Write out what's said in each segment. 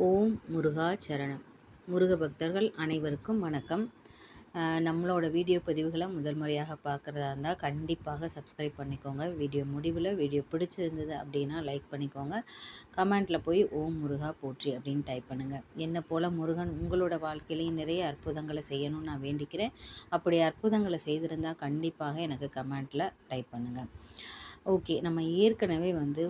ஓம் முருகா சரணம். முருக பக்தர்கள் அனைவருக்கும் வணக்கம். நம்மளோட வீடியோ பதிவுகளை முதல் முறையாக பார்க்குறதா இருந்தால் கண்டிப்பாக சப்ஸ்கிரைப் பண்ணிக்கோங்க. வீடியோ முடிவில் வீடியோ பிடிச்சிருந்தது அப்படின்னா லைக் பண்ணிக்கோங்க. கமெண்ட்டில் போய் ஓம் முருகா போற்றி அப்படின்னு டைப் பண்ணுங்கள் என்னை போல் முருகன் உங்களோட வாழ்க்கையிலையும் நிறைய அற்புதங்களை செய்யணும்னு நான் வேண்டிக்கிறேன். அப்படி அற்புதங்களை செய்திருந்தால் கண்டிப்பாக எனக்கு கமெண்ட்டில் டைப் பண்ணுங்கள் ஓகே. நம்ம ஏற்கனவே வந்து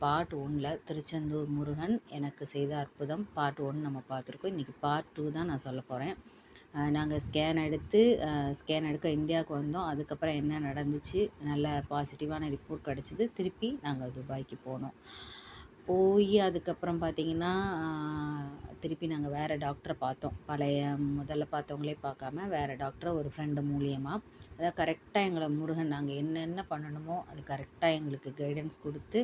பார்ட் ஒனில் திருச்செந்தூர் முருகன் எனக்கு செய்த அற்புதம். பார்ட் ஒன் நம்ம பார்த்துருக்கோம். இன்றைக்கி பார்ட் டூ தான் நான் சொல்ல போகிறேன் நாங்கள் ஸ்கேன் எடுத்து ஸ்கேன் எடுக்க இந்தியாவுக்கு வந்தோம். அதுக்கப்புறம் என்ன நடந்துச்சு? நல்ல பாசிட்டிவான ரிப்போர்ட் கிடச்சிது. திருப்பி நாங்கள் துபாய்க்கு போனோம். போய் அதுக்கப்புறம் பார்த்திங்கன்னா திருப்பி நாங்கள் வேறு டாக்டரை பார்த்தோம். பழைய முதல்ல பார்த்தவங்களே பார்க்காம வேறு டாக்டரை ஒரு ஃப்ரெண்டு மூலியமாக அதாவது கரெக்டாக எங்களை முருகன் நாங்கள் என்னென்ன பண்ணணுமோ அது கரெக்டாக எங்களுக்கு கைடன்ஸ் கொடுத்து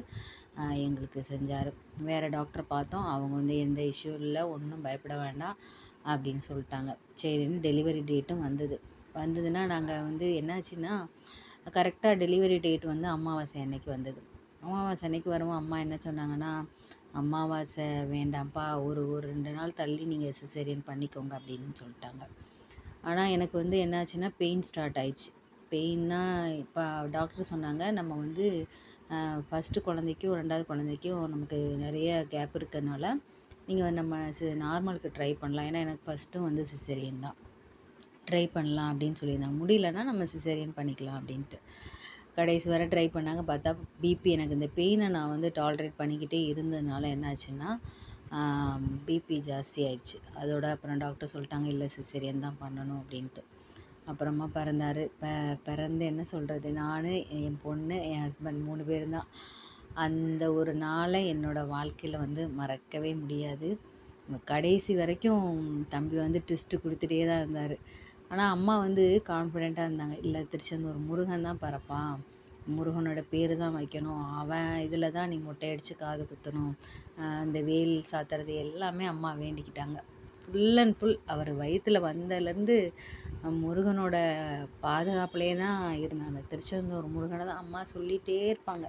எங்களுக்கு செஞ்சார். வேறு டாக்டரை பார்த்தோம். அவங்க வந்து எந்த இஷ்யூ இல்லை ஒன்றும் பயப்பட வேண்டாம் அப்படின்னு சொல்லிட்டாங்க. சரின்னு டெலிவரி டேட்டும் வந்தது. வந்ததுன்னா நாங்கள் வந்து என்னாச்சுன்னா கரெக்டாக டெலிவரி டேட் வந்து அமாவாசை அன்னைக்கு வந்தது. அமாவாசை அன்னைக்கு வருவோம் அம்மா என்ன சொன்னாங்கன்னா அமாவாசை வேண்டாம்ப்பா. ஒரு ஒரு ரெண்டு நாள் தள்ளி நீங்கள் சிசேரியன் பண்ணிக்கோங்க அப்படின்னு சொல்லிட்டாங்க. ஆனால் எனக்கு வந்து என்னாச்சுன்னா பெயின் ஸ்டார்ட் ஆயிடுச்சு. பெயின்னா இப்போ டாக்டர் சொன்னாங்க நம்ம வந்து ஃபஸ்ட்டு குழந்தைக்கும் ரெண்டாவது குழந்தைக்கும் நமக்கு நிறைய கேப் இருக்கனால நீங்கள் நம்ம சி நார்மலுக்கு ட்ரை பண்ணலாம். ஏன்னா எனக்கு ஃபஸ்ட்டும் வந்து சிசேரியன் தான். ட்ரை பண்ணலாம் அப்படின்னு சொல்லியிருந்தாங்க. முடியலன்னா நம்ம சிசேரியன் பண்ணிக்கலாம் அப்படின்ட்டு. கடைசி வரை ட்ரை பண்ணாங்க. பார்த்தா பிபி எனக்கு இந்த பெயினை நான் வந்து டாலரேட் பண்ணிக்கிட்டே இருந்ததுனால என்னாச்சுன்னா பிபி ஜாஸ்தி ஆயிடுச்சு. அதோட அப்புறம் டாக்டர் சொல்லிட்டாங்க இல்லை சிசேரியன் தான் பண்ணணும் அப்படின்ட்டு. அப்புறமா பிறந்தார். ப பிறந்து என்ன சொல்கிறது நான் என் பொண்ணு என் ஹஸ்பண்ட் மூணு பேர் தான். அந்த ஒரு நாளை என்னோடய வாழ்க்கையில் வந்து மறக்கவே முடியாது. கடைசி வரைக்கும் தம்பி வந்து ட்விஸ்ட்டு கொடுத்துட்டே தான் இருந்தார். ஆனால் அம்மா வந்து கான்ஃபிடெண்ட்டாக இருந்தாங்க. இல்லை திருச்செந்தூர் முருகன் தான் பிறப்பான் முருகனோட பேர் தான் வைக்கணும். அவன் இதில் தான் நீ மொட்டை அடித்து காது குத்தணும். இந்த வேல் சாத்துறது எல்லாமே அம்மா வேண்டிக்கிட்டாங்க. ஃபுல் அண்ட் ஃபுல் அவர் வயிற்றில் வந்ததுலேருந்து முருகனோட பாதுகாப்புலேயே தான் இருந்தாங்க. திருச்செந்தூர் முருகனை தான் அம்மா சொல்லிகிட்டே இருப்பாங்க.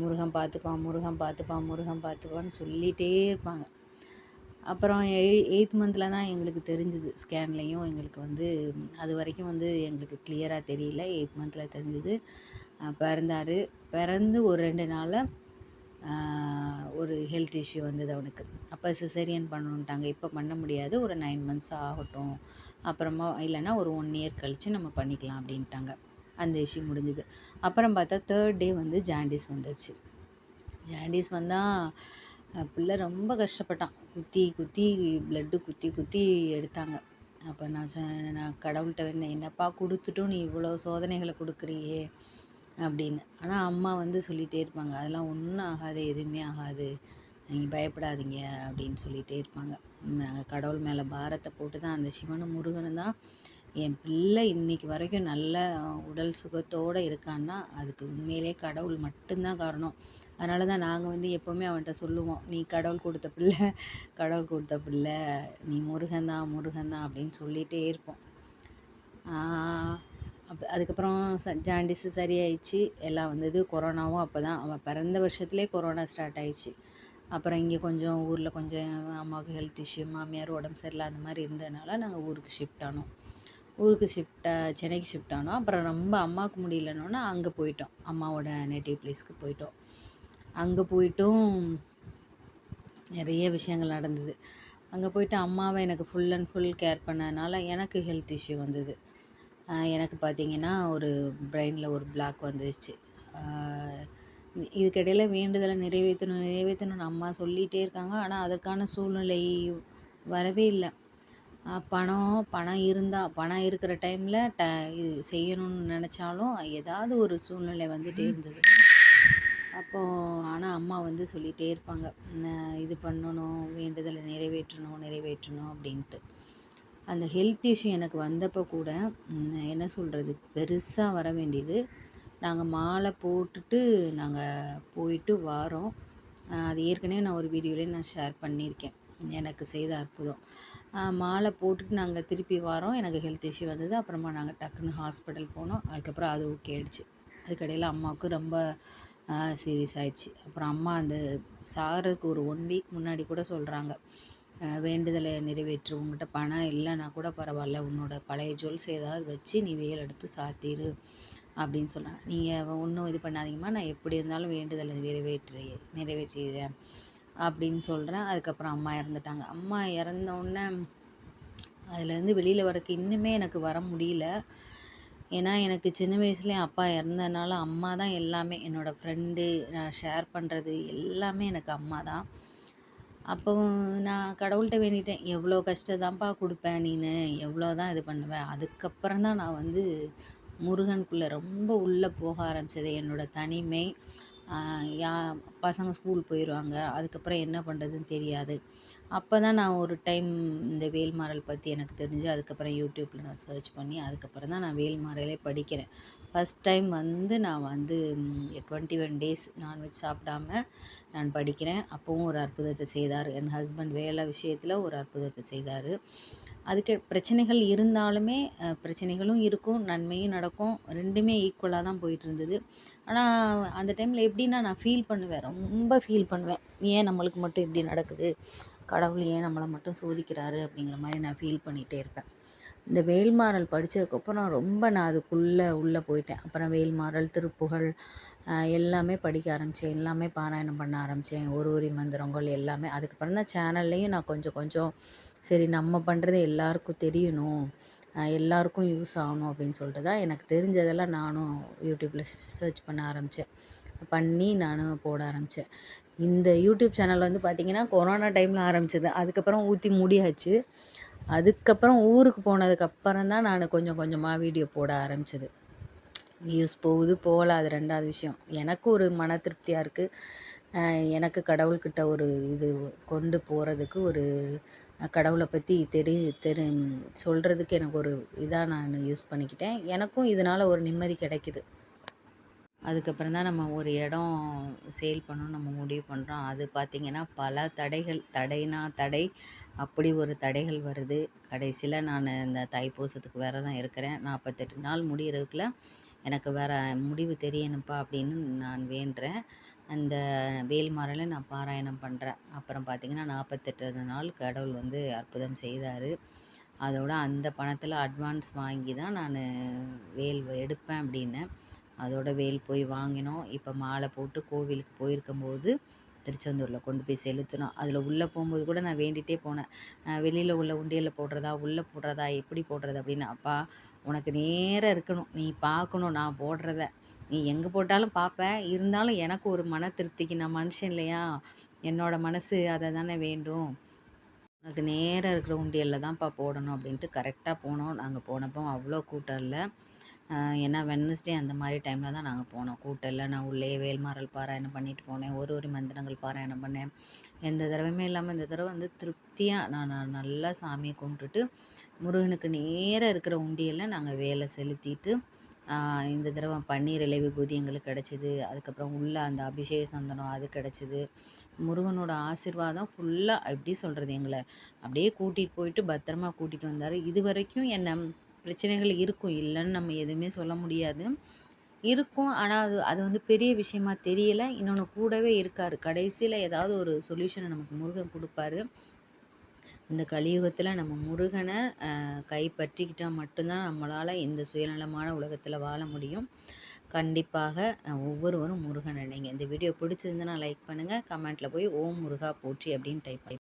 முருகன் பார்த்துப்பான் முருகன் பார்த்துப்பான் முருகன் பார்த்துப்பான்னு சொல்லிகிட்டே இருப்பாங்க. அப்புறம் எயி எயித் மந்தில் தான் எங்களுக்கு தெரிஞ்சுது ஸ்கேன்லேயும் எங்களுக்கு வந்து அது வரைக்கும் வந்து எங்களுக்கு கிளியராக தெரியல. எயித் மந்தில் தெரிஞ்சுது. பிறந்தார். பிறந்து ஒரு ரெண்டு நாளில் ஒரு ஹெல்த் இஷ்யூ வந்தது அவனுக்கு. அப்போ சிசேரியன் பண்ணணுன்ட்டாங்க இப்போ பண்ண முடியாது. ஒரு நைன் மந்த்ஸ் ஆகட்டும். அப்புறமா இல்லைன்னா ஒரு ஒன் இயர் கழித்து நம்ம பண்ணிக்கலாம் அப்படின்ட்டாங்க. அந்த இஷ்யூ முடிஞ்சுது. அப்புறம் பார்த்தா தேர்ட் டே வந்து ஜாண்டிஸ் வந்துருச்சு. ஜாண்டிஸ் வந்தால் பிள்ளை ரொம்ப கஷ்டப்பட்டான். குத்தி குத்தி ப்ளட்டு குத்தி குத்தி எடுத்தாங்க. அப்போ நான் சொ நான் கடவுள்கிட்ட வேண்டினேன் என்னப்பா கொடுத்துட்டும் நீ இவ்வளோ சோதனைகளை கொடுக்குறியே? அப்படின்னு. ஆனால் அம்மா வந்து சொல்லிகிட்டே இருப்பாங்க. அதெல்லாம் ஒன்றும் ஆகாது எதுவுமே ஆகாது. நீங்கள் பயப்படாதீங்க. அப்படின்னு சொல்லிகிட்டே இருப்பாங்க. நாங்கள் கடவுள் மேலே பாரத்தை போட்டு தான் அந்த சிவனும் முருகனும் தான் என் பிள்ளை இன்னைக்கு வரைக்கும் நல்ல உடல் சுகத்தோடு இருக்கான்னா அதுக்கு உண்மையிலே கடவுள் மட்டும்தான் காரணம். அதனால தான் நாங்கள் வந்து எப்போவுமே அவன்கிட்ட சொல்லுவோம் நீ கடவுள் கொடுத்த பிள்ளை கடவுள் கொடுத்த பிள்ளை நீ முருகன் தான் முருகன் தான் அப்படின்னு சொல்லிகிட்டே இருப்போம். அப் அதுக்கப்புறம் ச ஜாண்டிஸு சரியாயிடுச்சு. எல்லாம் வந்தது கொரோனாவும் அப்போ தான் அவன் பிறந்த வருஷத்துலேயே கொரோனா ஸ்டார்ட் ஆயிடுச்சு. அப்புறம் இங்கே கொஞ்சம் ஊரில் கொஞ்சம் அம்மாவுக்கு ஹெல்த் இஷ்யூ மாமியார் உடம்பு சரியில்லை அந்த மாதிரி இருந்ததுனால நாங்கள் ஊருக்கு ஷிஃப்ட் ஆனோம். ஊருக்கு ஷிஃப்ட் சென்னைக்கு ஷிஃப்ட் ஆனோம். அப்புறம் ரொம்ப அம்மாவுக்கு முடியலன்னோன்னா அங்கே போயிட்டோம். அம்மாவோட நேட்டிவ் பிளேஸ்க்கு போயிட்டோம். அங்கே போயிட்டும் நிறைய விஷயங்கள் நடந்தது. அங்கே போயிட்டு அம்மாவை எனக்கு ஃபுல் அண்ட் ஃபுல் கேர் பண்ணதுனால எனக்கு ஹெல்த் இஷ்யூ வந்தது. எனக்கு பார்த்திங்கன்னா ஒரு பிரெயினில் ஒரு பிளாக் வந்துருச்சு. இதுக்கிடையில் வேண்டுதலை நிறைவேற்றணும் நிறைவேற்றணும்னு அம்மா சொல்லிகிட்டே இருக்காங்க. ஆனால் அதற்கான சூழ்நிலை வரவே இல்லை. பணம் பணம் இருந்தால் பணம் இருக்கிற டைமில் ட இது செய்யணும்னு நினச்சாலும் ஏதாவது ஒரு சூழ்நிலை வந்துகிட்டே இருந்தது. அப்போது ஆனால் அம்மா வந்து சொல்லிகிட்டே இருப்பாங்க. இது பண்ணணும் வேண்டுதலை நிறைவேற்றணும் நிறைவேற்றணும் அப்படின்ட்டு. அந்த ஹெல்த் இஷ்யூ எனக்கு வந்தப்போ கூட என்ன சொல்கிறது பெருசாக வர வேண்டியது நாங்கள் மாலை போட்டுட்டு நாங்கள் போயிட்டு வாரோம். அது ஏற்கனவே நான் ஒரு வீடியோலேயே நான் ஷேர் பண்ணியிருக்கேன். எனக்கு செய்த அற்புதம். மாலை போட்டுட்டு நாங்கள் திருப்பி வரோம். எனக்கு ஹெல்த் இஷ்யூ வந்தது. அப்புறமா நாங்கள் டக்குன்னு ஹாஸ்பிட்டல் போனோம். அதுக்கப்புறம் அது ஓகே ஆகிடுச்சு அதுக்கடையில் அம்மாவுக்கு ரொம்ப சீரியஸ் ஆகிடுச்சி அப்புறம் அம்மா அந்த சாகிறதுக்கு ஒரு ஒன் வீக் முன்னாடி கூட சொல்கிறாங்க வேண்டுதலை நிறைவேற்று. உங்கள்கிட்ட பணம் இல்லைன்னா கூட பரவாயில்ல. உன்னோட பழைய ஜுவல்ஸ் ஏதாவது வச்சு நீ வேல் எடுத்து சாத்திரு அப்படின்னு சொன்னாங்க நீங்கள் ஒன்றும் இது பண்ணாதீங்கம்மா. நான் எப்படி இருந்தாலும் வேண்டுதலை நிறைவேற்றி நிறைவேற்றிடுறேன். அப்படின்னு சொல்கிறேன் அதுக்கப்புறம் அம்மா இறந்துட்டாங்க. அம்மா இறந்தோடனே அதுலேருந்து வெளியில் வரக்கு இன்னுமே எனக்கு வர முடியல. ஏன்னா எனக்கு சின்ன வயசுலேயே அப்பா இறந்ததுனால அம்மா தான் எல்லாமே என்னோடய ஃப்ரெண்டு நான் ஷேர் பண்ணுறது எல்லாமே எனக்கு அம்மா தான். அப்போ நான் கடவுள்கிட்ட வேண்டிட்டேன். எவ்வளோ கஷ்டம் தான்ப்பா கொடுப்பேன் நீனு? எவ்வளோ தான் இது பண்ணுவேன் அதுக்கப்புறம் தான் நான் வந்து முருகனுக்குள்ளே ரொம்ப உள்ளே போக ஆரம்பித்தது என்னோடய தனிமை யா பசங்க ஸ்கூல் போயிடுவாங்க அதுக்கப்புறம் என்ன பண்ணுறதுன்னு தெரியாது. அப்போ தான் நான் ஒரு டைம் இந்த வேல்மாறல் பற்றி எனக்கு தெரிஞ்சு அதுக்கப்புறம் யூடியூப்பில் நான் சர்ச் பண்ணி அதுக்கப்புறம் தான் நான் வேல்மாறலே படிக்கிறேன். ஃபஸ்ட் டைம் வந்து நான் வந்து டுவெண்ட்டி ஒன் டேஸ் நான்வெஜ் சாப்பிடாம நான் படிக்கிறேன். அப்போவும் ஒரு அற்புதத்தை செய்தார். என் ஹஸ்பண்ட் வேலை விஷயத்தில் ஒரு அற்புதத்தை செய்தார். அதுக்கு பிரச்சனைகள் இருந்தாலுமே பிரச்சனைகளும் இருக்கும் நன்மையும் நடக்கும். ரெண்டுமே ஈக்குவலாக தான் போயிட்டு இருந்தது. ஆனால் அந்த டைமில் எப்படின்னா நான் ஃபீல் பண்ணுவேன். ரொம்ப ஃபீல் பண்ணுவேன். ஏன் நம்மளுக்கு மட்டும் இப்படி நடக்குது? கடவுள் ஏன் நம்மளை மட்டும் சோதிக்கிறாரு? அப்படிங்கிற மாதிரி நான் ஃபீல் பண்ணிகிட்டே இருப்பேன். இந்த வேல்மாறல் படித்ததுக்கப்புறம் ரொம்ப நான் அதுக்குள்ளே உள்ளே போயிட்டேன். அப்புறம் வேல்மாறல் திருப்புகழ் எல்லாமே படிக்க ஆரம்பித்தேன் எல்லாமே பாராயணம் பண்ண ஆரம்பித்தேன் ஒரு ஒரு மந்திரங்கள் எல்லாமே. அதுக்கப்புறம் தான் சேனல்லையும் நான் கொஞ்சம் கொஞ்சம் சரி நம்ம பண்ணுறது எல்லாருக்கும் தெரியணும். எல்லாருக்கும் யூஸ் ஆகணும் அப்படின்னு சொல்லிட்டு தான் எனக்கு தெரிஞ்சதெல்லாம் நானும் யூடியூப்பில் சர்ச் பண்ண ஆரம்பித்தேன் பண்ணி நானும் போட ஆரம்பித்தேன் இந்த யூடியூப் சேனல் வந்து பார்த்திங்கன்னா கொரோனா டைமில் ஆரம்பிச்சது. அதுக்கப்புறம் ஊற்றி மூடியாச்சு. அதுக்கப்புறம் ஊருக்கு போனதுக்கப்புறம் தான் நான் கொஞ்சம் கொஞ்சமாக வீடியோ போட ஆரம்பித்தது வியூஸ் போகுது போகல. அது ரெண்டாவது விஷயம். எனக்கு ஒரு மன திருப்தியாக இருக்குது எனக்கு கடவுள்கிட்ட ஒரு இது கொண்டு போகிறதுக்கு ஒரு கடவுளை பற்றி தெரி தெரி சொல்கிறதுக்கு எனக்கு ஒரு இதாக நான் யூஸ் பண்ணிக்கிட்டேன். எனக்கும் இதனால் ஒரு நிம்மதி கிடைக்கிது. அதுக்கப்புறம் தான் நம்ம ஒரு இடம் சேல் பண்ணணும் நம்ம முடிவு பண்ணுறோம் அது பார்த்திங்கன்னா பல தடைகள் தடைனா தடை அப்படி ஒரு தடைகள் வருது. கடைசியில் நான் இந்த தைப்பூசத்துக்கு விரதம் இருக்கிறேன். நாற்பத்தெட்டு நாள் முடிகிறதுக்குள்ள எனக்கு வேறு முடிவு தெரியணும்ப்பா அப்படின்னு நான் வேண்டுறேன் அந்த வேல்மாறலை நான் பாராயணம் பண்ணுறேன் அப்புறம் பார்த்திங்கன்னா நாற்பத்தெட்டு நாள் கடவுள் வந்து அற்புதம் செய்தார். அதோட அந்த பணத்தில் அட்வான்ஸ் வாங்கி தான் நான் வேல் எடுப்பேன் அப்படின்னேன் அதோட வேல் போய் வாங்கினோம். இப்போ மாலை போட்டு கோவிலுக்கு போயிருக்கும்போது திருச்செந்தூரில் கொண்டு போய் செலுத்தினோம். அதில் உள்ளே போகும்போது கூட நான் வேண்டிகிட்டே போனேன். வெளியில் உள்ள உண்டியலில் போடுறதா உள்ளே போடுறதா எப்படி போடுறது அப்படின்னு அப்பா உனக்கு நேராக இருக்கணும். நீ பார்க்கணும் நான் போடுறத. நீ எங்கே போட்டாலும் பார்ப்பேன். இருந்தாலும் எனக்கு ஒரு மன திருப்திக்கு நான் மனுஷன் இல்லையா? என்னோடய மனசு அதை தானே வேண்டும். உனக்கு நேராக இருக்கிற உண்டியலில் தான்ப்பா போடணும் அப்படின்ட்டு கரெக்டாக போனோம். நாங்கள் போனப்போ அவ்வளோ கூட்டம் இல்லை. ஏன்னா வெட்னஸ்டே அந்த மாதிரி டைமில் தான் நாங்கள் போனோம். கூட்டம் இல்லை நான் உள்ளேயே வேல்மாறல் பாராயணம் பண்ணிட்டு போனேன். ஒரு ஒரு மந்திரங்கள் பாராயணம் பண்ணேன். எந்த தடவையுமே இல்லாமல் இந்த தடவை வந்து திருப்தியாக நான் நான் நல்லா சாமியை கும்பிட்டுட்டு முருகனுக்கு நேராக இருக்கிற உண்டியலில் நாங்கள் வேலை செலுத்திட்டு இந்த தடவை பன்னீர் இலை விபூதி எங்களுக்கு கிடச்சிது. அதுக்கப்புறம் உள்ளே அந்த அபிஷேக சந்தனம் அது கிடச்சிது. முருகனோட ஆசிர்வாதம் ஃபுல்லாக எப்படி சொல்கிறது எங்களை? அப்படியே கூட்டிகிட்டு போயிட்டு பத்திரமா கூட்டிகிட்டு வந்தார். இது வரைக்கும் என்னை பிரச்சனைகள் இருக்கும். இல்லைன்னு நம்ம எதுவுமே சொல்ல முடியாது. இருக்கும். ஆனால் அது அது வந்து பெரிய விஷயமா தெரியலை. இன்னொன்று கூடவே இருக்கார். கடைசியில் ஏதாவது ஒரு சொல்யூஷனை நமக்கு முருகன் கொடுப்பாரு. இந்த கலியுகத்தில் நம்ம முருகனை கைப்பற்றிக்கிட்டால் மட்டும்தான் நம்மளால் இந்த சுயநலமான உலகத்தில் வாழ முடியும். கண்டிப்பாக ஒவ்வொருவரும் முருகன் நினைங்க இந்த வீடியோ பிடிச்சிருந்துன்னா லைக் பண்ணுங்கள் கமெண்ட்டில் போய் ஓம் முருகா போற்றி அப்படின்னு டைப்